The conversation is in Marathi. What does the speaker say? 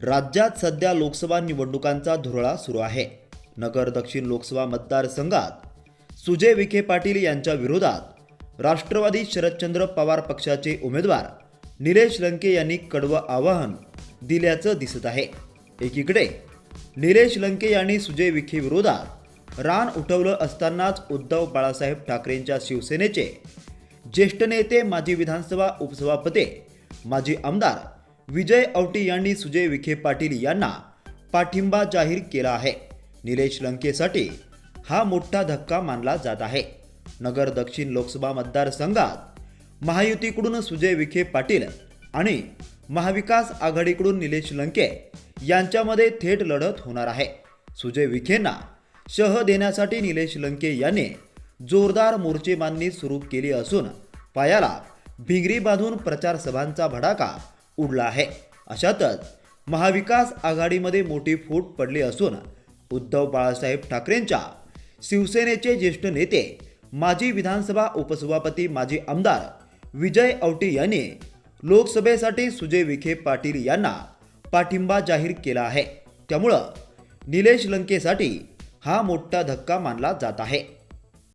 राज्यात सध्या लोकसभा निवडणुकांचा धुरळा सुरू आहे. नगर दक्षिण लोकसभा मतदारसंघात सुजय विखे पाटील यांच्या विरोधात राष्ट्रवादी शरदचंद्र पवार पक्षाचे उमेदवार निलेश लंके यांनी कडवं आवाहन दिल्याचं दिसत आहे. एकीकडे निलेश लंके यांनी सुजय विखे विरोधात रान उठवलं असतानाच उद्धव बाळासाहेब ठाकरेंच्या शिवसेनेचे ज्येष्ठ नेते माजी विधानसभा उपसभापती माजी आमदार विजय औटी यांनी सुजय विखे पाटील यांना पाठिंबा जाहीर केला आहे. निलेश लंकेसाठी हा मोठा धक्का मानला जात आहे. नगर दक्षिण लोकसभा मतदारसंघात महायुतीकडून सुजय विखे पाटील आणि महाविकास आघाडीकडून निलेश लंके यांच्यामध्ये थेट लढत होणार आहे. सुजय विखेंना शह देण्यासाठी निलेश लंके यांनी जोरदार मोर्चेबांधणी सुरू केली असून पायाला भिंगरी बांधून प्रचारसभांचा भडाका उडला आहे. अशातच महाविकास आघाडीमध्ये मोठी फूट पडली असून उद्धव बाळासाहेब ठाकरेंच्या शिवसेनेचे ज्येष्ठ नेते माजी विधानसभा उपसभापती माजी आमदार विजय औटी यांनी लोकसभेसाठी सुजय विखे पाटील यांना पाठिंबा जाहीर केला आहे. त्यामुळं निलेश लंकेसाठी हा मोठा धक्का मानला जात आहे.